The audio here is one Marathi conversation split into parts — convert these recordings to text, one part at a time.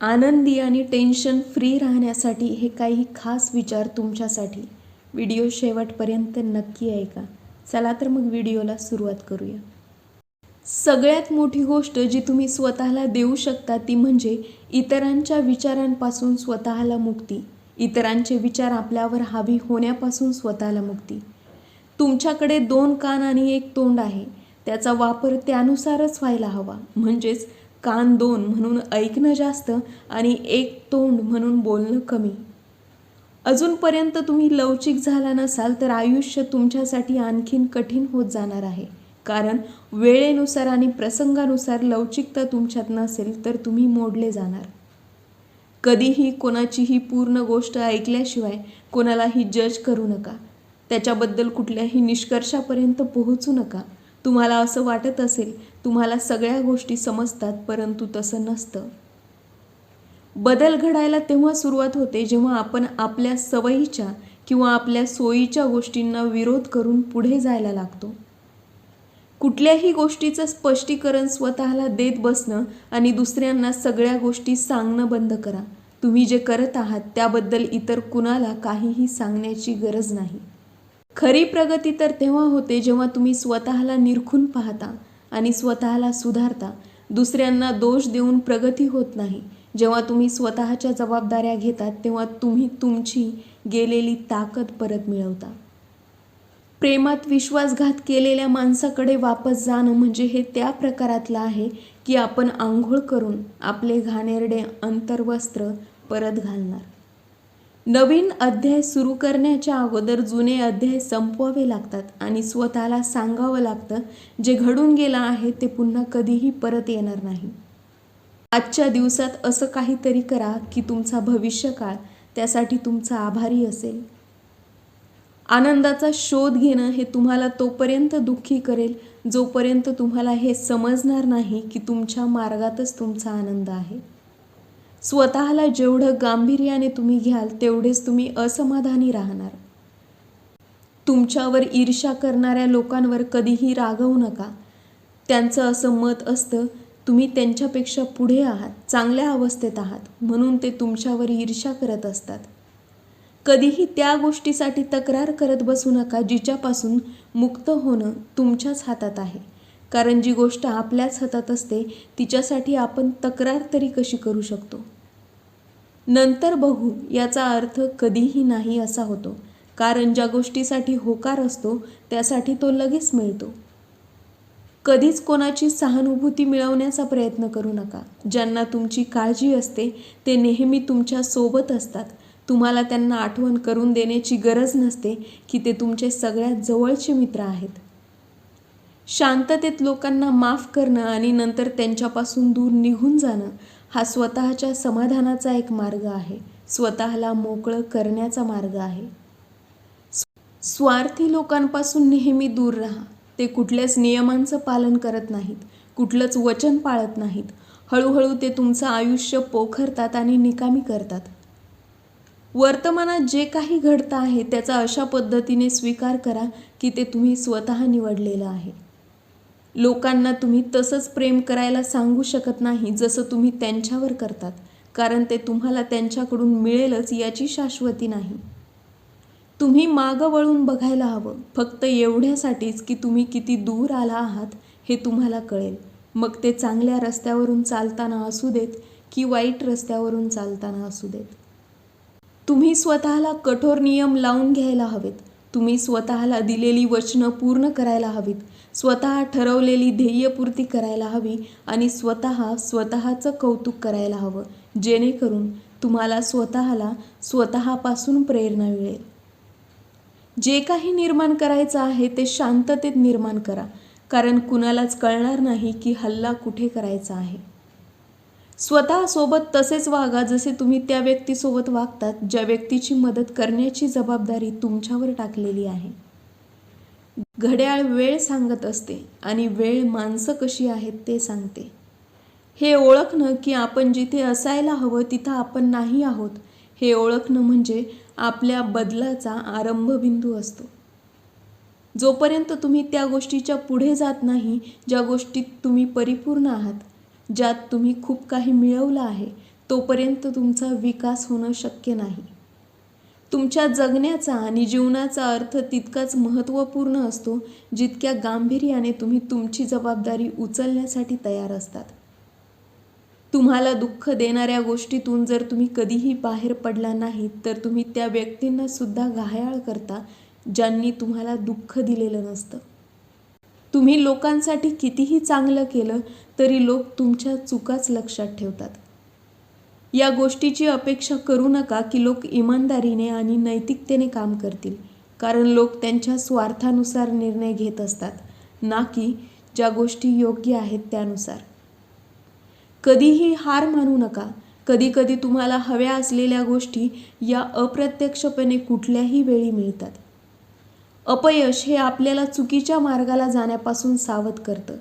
आनंदी आणि टेन्शन फ्री राहण्यासाठी हे काही खास विचार तुमच्यासाठी. व्हिडिओ शेवटपर्यंत नक्की ऐका. चला तर मग व्हिडिओला सुरुवात करूया. सगळ्यात मोठी गोष्ट जी तुम्ही स्वतःला देऊ शकता ती म्हणजे इतरांच्या विचारांपासून स्वतःला मुक्ती. इतरांचे विचार आपल्यावर हावी होण्यापासून स्वतःला मुक्ती. तुमच्याकडे दोन कान आणि एक तोंड आहे. त्याचा वापर त्यानुसारच व्हायला हवा. म्हणजेच कान दोन म्हणून ऐकणं जास्त आणि एक तोंड म्हणून बोलणं कमी. अजूनपर्यंत तुम्ही लवचिक झाला नसाल तर आयुष्य तुमच्यासाठी आणखीन कठीण होत जाणार आहे. कारण वेळेनुसार आणि प्रसंगानुसार लवचिकता तुमच्यात नसेल तर तुम्ही मोडले जाणार. कधीही कोणाचीही पूर्ण गोष्ट ऐकल्याशिवाय कोणालाही जज करू नका. त्याच्याबद्दल कुठल्याही निष्कर्षापर्यंत पोहोचू नका. तुम्हाला असं वाटत असेल तुम्हाला सगळ्या गोष्टी समजतात परंतु तसं नसतं. बदल घडायला तेव्हा सुरुवात होते जेव्हा आपण आपल्या सवयीच्या किंवा आपल्या सोयीच्या गोष्टींना विरोध करून पुढे जायला लागतो. कुठल्याही गोष्टीचं स्पष्टीकरण स्वतःला देत बसणं आणि दुसऱ्यांना सगळ्या गोष्टी सांगणं बंद करा. तुम्ही जे करत आहात त्याबद्दल इतर कुणाला काहीही सांगण्याची गरज नाही. खरी प्रगती तर तेव्हा होते जेव्हा तुम्ही स्वतःला निरखून पाहता. आणि स्वतःला सुधारता. दुसऱ्यांना दोष देऊन प्रगती होत नाही. जेव्हा तुम्ही स्वतःच्या जबाबदाऱ्या घेतात तेव्हा तुम्ही तुमची गेलेली ताकद परत मिळवता. प्रेमात विश्वासघात केलेल्या माणसाकडे वापस जाणं म्हणजे हे त्या प्रकारातलं आहे की आपण आंघोळ करून आपले घाणेरडे अंतर्वस्त्र परत घालणार. नवीन अध्याय सुरू करण्याच्या अगोदर जुने अध्याय संपवावे लागतात आणि स्वतःला सांगावं लागतं जे घडून गेलं आहे ते पुन्हा कधीही परत येणार नाही. आजच्या दिवसात असं काहीतरी करा की तुमचा भविष्यकाळ त्यासाठी तुमचा आभारी असेल. आनंदाचा शोध घेणं हे तुम्हाला तोपर्यंत दुःखी करेल जोपर्यंत तुम्हाला हे समजणार नाही की तुमच्या मार्गातच तुमचा आनंद आहे. स्वतःला जेवढं गांभीर्याने तुम्ही घ्याल तेवढेच तुम्ही असमाधानी राहणार. तुमच्यावर ईर्ष्या करणाऱ्या लोकांवर कधीही रागवू नका. त्यांचं असं मत असतं तुम्ही त्यांच्यापेक्षा पुढे आहात चांगल्या अवस्थेत आहात म्हणून ते तुमच्यावर ईर्ष्या करत असतात. कधीही त्या गोष्टीसाठी तक्रार करत बसू नका जिच्यापासून मुक्त होणं तुमच्याच हातात आहे. कारण जी गोष्ट आपल्याच हातात असते तिच्यासाठी आपण तक्रार तरी कशी करू शकतो? नंतर बघू याचा अर्थ कधीही नाही असा होतो. कारण ज्या गोष्टीसाठी होकार असतो त्यासाठी तो लगेच मिळतो. कधीच कोणाची सहानुभूती मिळवण्याचा प्रयत्न करू नका. ज्यांना तुमची काळजी असते ते नेहमी तुमच्यासोबत असतात. तुम्हाला त्यांना आठवण करून देण्याची गरज नसते की ते तुमचे सगळ्यात जवळचे मित्र आहेत. शांततेत लोकांना माफ करणं आणि नंतर त्यांच्यापासून दूर निघून जाणं हा स्वतःच्या समाधानाचा एक मार्ग आहे. स्वतःला मोकळं करण्याचा मार्ग आहे. स्वार्थी लोकांपासून नेहमी दूर राहा. ते कुठल्याच नियमांचं पालन करत नाहीत. कुठलंच वचन पाळत नाहीत. हळूहळू ते तुमचं आयुष्य पोखरतात आणि निकामी करतात. वर्तमानात जे काही घडतं आहे त्याचा अशा पद्धतीने स्वीकार करा की ते तुम्ही स्वतः निवडलेलं आहे. लोकांना तुम्ही तसंच प्रेम करायला सांगू शकत नाही जसं तुम्ही त्यांच्यावर करतात कारण ते तुम्हाला त्यांच्याकडून मिळेलच याची शाश्वती नाही. तुम्ही मागं वळून बघायला हवं फक्त एवढ्यासाठीच की तुम्ही किती दूर आला आहात हे तुम्हाला कळेल. मग ते चांगल्या रस्त्यावरून चालताना असू देत की वाईट रस्त्यावरून चालताना असू देत. तुम्ही स्वतःला कठोर नियम लावून घ्यायला हवेत. तुम्ही स्वतःला दिलेली वचनं पूर्ण करायला हवीत. स्वतः ठरवलेली ध्येयपूर्ती करायला हवी आणि स्वतः स्वतःचं कौतुक करायला हवं. जेणेकरून तुम्हाला स्वतःला स्वतःपासून प्रेरणा मिळेल. जे काही निर्माण करायचं आहे ते शांततेत निर्माण करा कारण कुणालाच कळणार नाही की हल्ला कुठे करायचा आहे. स्वतःसोबत तसेच वागा जसे तुम्ही त्या व्यक्तीसोबत वागतात ज्या व्यक्तीची मदत करण्याची जबाबदारी तुमच्यावर टाकलेली आहे. घड्याळ वेळ सांगत असते आणि वेळ माणसं कशी आहेत ते सांगते. हे ओळखणं की आपण जिथे असायला हवं तिथं आपण नाही आहोत हे ओळखणं म्हणजे आपल्या बदलाचा आरंभबिंदू असतो. जोपर्यंत तुम्ही त्या गोष्टीच्या पुढे जात नाही ज्या गोष्टीत तुम्ही परिपूर्ण आहात ज्यात तुम्ही खूप काही मिळवलं आहे तोपर्यंत तुमचा विकास होणं शक्य नाही. तुमच्या जगण्याचा आणि जीवनाचा अर्थ तितकाच महत्त्वपूर्ण असतो जितक्या गांभीर्याने तुम्ही तुमची जबाबदारी उचलण्यासाठी तयार असतात. तुम्हाला दुःख देणाऱ्या गोष्टीतून जर तुम्ही कधीही बाहेर पडला नाहीत तर तुम्ही त्या व्यक्तींना सुद्धा घायाळ करता ज्यांनी तुम्हाला दुःख दिलेलं नसतं. तुम्ही लोकांसाठी कितीही चांगलं केलं तरी लोक तुमच्या चुकाच लक्षात ठेवतात. या गोष्टीची अपेक्षा करू नका की लोक इमानदारीने आणि नैतिकतेने काम करतील. कारण लोक त्यांच्या स्वार्थानुसार निर्णय घेत असतात ना की ज्या गोष्टी योग्य आहेत त्यानुसार. कधीही हार मानू नका. कधीकधी तुम्हाला हव्या असलेल्या गोष्टी या अप्रत्यक्षपणे कुठल्याही वेळी मिळतात. अपयश हे आपल्याला चुकीच्या मार्गाला जाण्यापासून सावध करतं.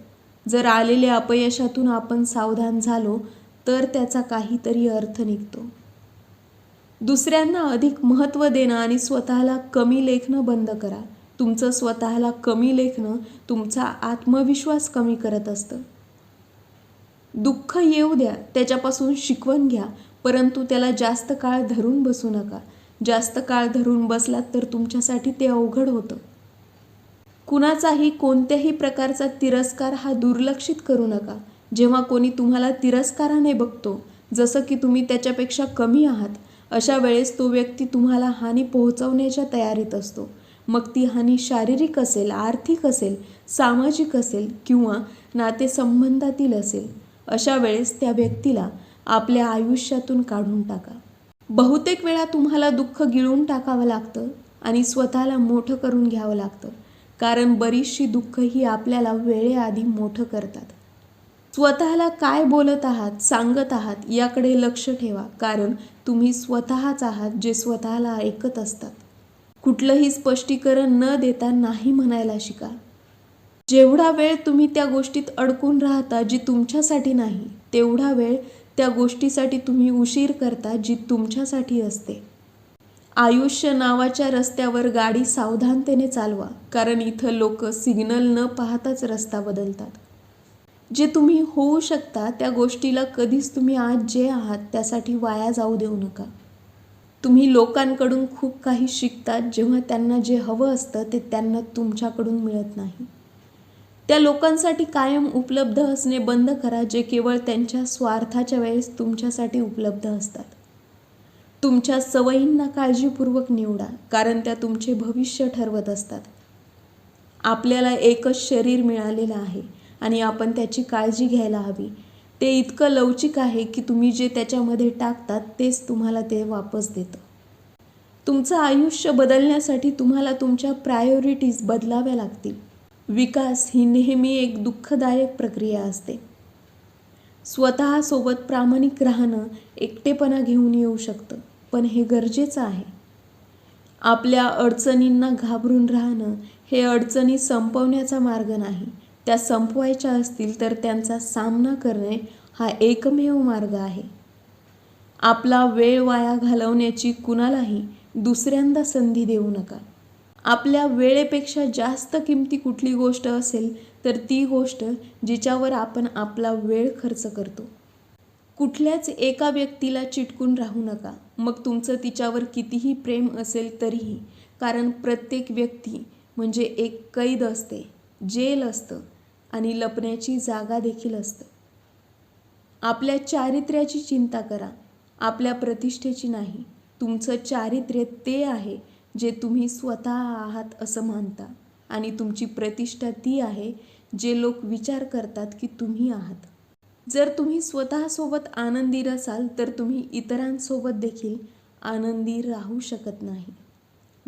जर आलेल्या अपयशातून आपण सावधान झालो तर त्याचा काहीतरी अर्थ निघतो. दुसऱ्यांना अधिक महत्त्व देणं आणि स्वतःला कमी लेखणं बंद करा. तुमचं स्वतःला कमी लेखणं तुमचा आत्मविश्वास कमी करत असतं. दुःख येऊ द्या त्याच्यापासून शिकवण घ्या परंतु त्याला जास्त काळ धरून बसू नका. जास्त काळ धरून बसलात तर तुमच्यासाठी ते अवघड होतं. कुणाचाही कोणत्याही प्रकारचा तिरस्कार हा दुर्लक्षित करू नका. जेव्हा कोणी तुम्हाला तिरस्काराने बघतो जसं की तुम्ही त्याच्यापेक्षा कमी आहात अशा वेळेस तो व्यक्ती तुम्हाला हानी पोहोचवण्याच्या तयारीत असतो. मग ती हानी शारीरिक असेल आर्थिक असेल सामाजिक असेल किंवा नातेसंबंधातील असेल अशा वेळेस त्या व्यक्तीला आपल्या आयुष्यातून काढून टाका. बहुतेक वेळा तुम्हाला दुःख गिळून टाकावं लागतं आणि स्वतःला मोठं करून घ्यावं लागतं कारण बरीचशी दुःख ही आपल्याला वेळेआधी मोठं करतात. स्वतःला काय बोलत आहात सांगत आहात याकडे लक्ष ठेवा. कारण तुम्ही स्वतःच आहात जे स्वतःला ऐकत असतात. कुठलंही स्पष्टीकरण न देता नाही म्हणायला शिका. जेवढा वेळ तुम्ही त्या गोष्टीत अडकून राहता जी तुमच्यासाठी नाही तेवढा वेळ त्या गोष्टीसाठी तुम्ही उशीर करता जी तुमच्यासाठी असते. आयुष्य नावाच्या रस्त्यावर गाडी सावधानतेने चालवा कारण इथं लोक सिग्नल न पाहताच रस्ता बदलतात. जे तुम्ही होऊ शकता त्या गोष्टीला कधीच तुम्ही आज जे आहात त्यासाठी वाया जाऊ देऊ नका. तुम्ही लोकांकडून खूप काही शिकतात जेव्हा त्यांना जे हवं असतं ते त्यांना तुमच्याकडून मिळत नाही. त्या लोकांसाठी कायम उपलब्ध असणे बंद करा जे केवळ त्यांच्या स्वार्थाच्या वेळेस तुमच्यासाठी उपलब्ध असतात. तुमच्या सवयींना काळजीपूर्वक निवडा कारण त्या तुमचे भविष्य ठरवत असतात. आपल्याला एकच शरीर मिळालेलं आहे. आणि आपण त्याची काळजी घ्यायला हवी. ते इतकं लवचिक आहे की तुम्ही जे त्याच्यामध्ये टाकतात तेच तुम्हाला ते वापस देतं. तुमचं आयुष्य बदलण्यासाठी तुम्हाला तुमच्या प्रायोरिटीज बदलाव्या लागतील. विकास ही नेहमी एक दुःखदायक प्रक्रिया असते. स्वतःसोबत प्रामाणिक राहणं एकटेपणा घेऊन येऊ शकतं पण हे गरजेचं आहे. आपल्या अडचणींना घाबरून राहणं हे अडचणी संपवण्याचा मार्ग नाही. त्या संपवायच्या असतील तर त्यांचा सामना करणे हा एकमेव मार्ग आहे. आपला वेळ वाया घालवण्याची कुणालाही दुसऱ्यांदा संधी देऊ नका. आपल्या वेळेपेक्षा जास्त किमती कुठली गोष्ट असेल तर ती गोष्ट जिच्यावर आपण आपला वेळ खर्च करतो. कुठल्याच एका व्यक्तीला चिटकून राहू नका. मग तुमचं तिच्यावर कितीही प्रेम असेल तरीही. कारण प्रत्येक व्यक्ती म्हणजे एक कैद असते जेल असतं. आणि लपण्याची जागा देखील असतं. आपल्या चारित्र्याची चिंता करा. आपल्या प्रतिष्ठेची नाही. तुमचं चारित्र्य ते आहे जे तुम्ही स्वतः आहात असं मानता. आणि तुमची प्रतिष्ठा ती आहे जे लोक विचार करतात की तुम्ही आहात. जर तुम्ही स्वतःसोबत आनंदी असाल तर तुम्ही इतरांसोबत देखील आनंदी राहू शकत नाही.